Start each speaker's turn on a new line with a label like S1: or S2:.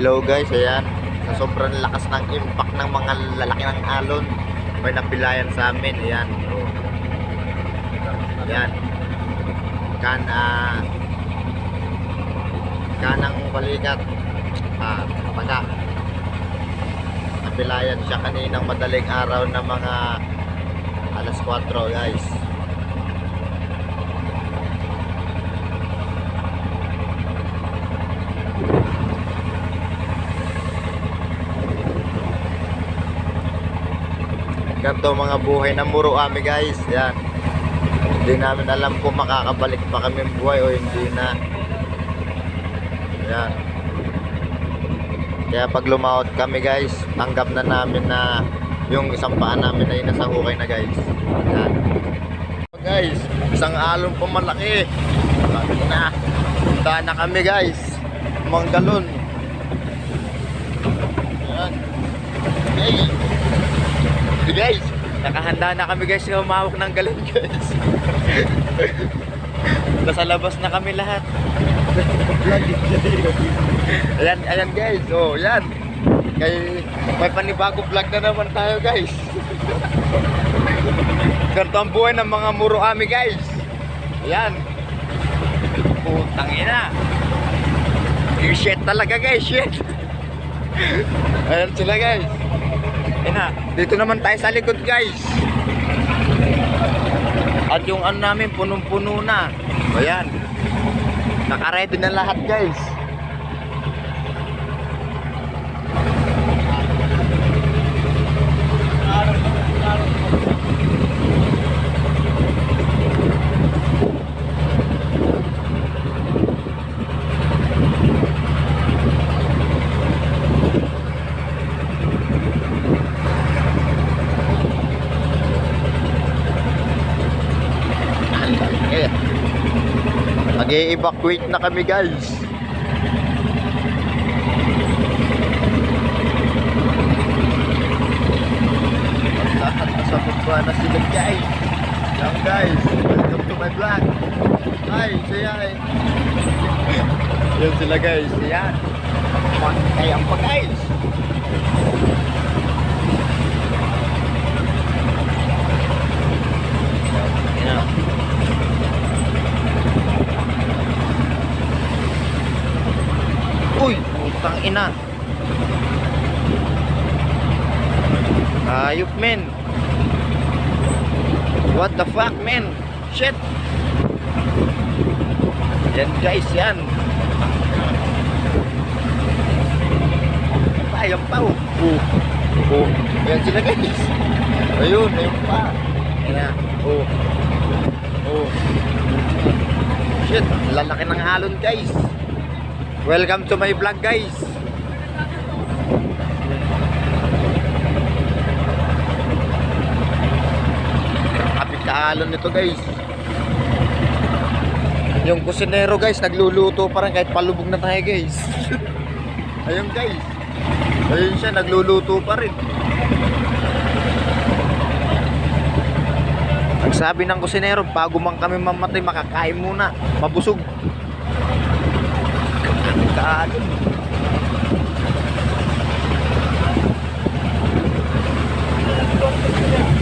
S1: Hello guys, ayan. Sa sobrang lakas ng impact ng mga lalaki ng alon, may napilayan sa amin. Ayan. Ayan. Kan, ah, kanang balikat. Ah, paga. Napilayan siya kaninang madaling araw na mga alas 4 guys. Ganito mga buhay na muro kami guys. Yan. Hindi namin alam kung makakabalik pa kami buhay o hindi na. Yan. Kaya pag lumaot kami guys, tanggap na namin na yung isang paa namin ay nasa hukay na guys. Yan. Guys, isang alon pa malaki. Sabi na. Punta na kami guys. Manggalon. Guys, nakahanda na kami guys yung umawak ng galon guys. Nasa labas na kami lahat. ayan, ayan guys. Oh, yan. Kay may panibago vlog na naman tayo guys. Ganito ang buhay ng mga muro kami guys. Ayan. Putang ina. Shit talaga guys, shit. Ayan sila guys. Ayan na, dito naman tayo sa likod guys. At yung ano namin, punong-puno na. Ayan. Nakaready na lahat guys. Eh. Mag-evacuate na kami guys. Nasa baba na sila guys. Yan guys. Welcome to my vlog. Hi, say hi. Yan sila guys. Yan. Kaya pa guys. Yan. Putang ina. Ayop men. What the fuck men? Shit. Yan guys, yan. Ayan pa oh. Oh. Oh. Yan sila guys. Ayun, ayun pa. Ayan. Oh. Oh. Shit, lalaki ng halon guys. Welcome to my vlog guys. kaalon nito guys. Yung kusinero guys nagluluto pa rin kahit palubog na tayo guys. Ayun guys. Ayun siya nagluluto pa rin. Ang sabi ng kusinero bago man kami mamatay makakain muna. Mabusog. Kaalon Thank you.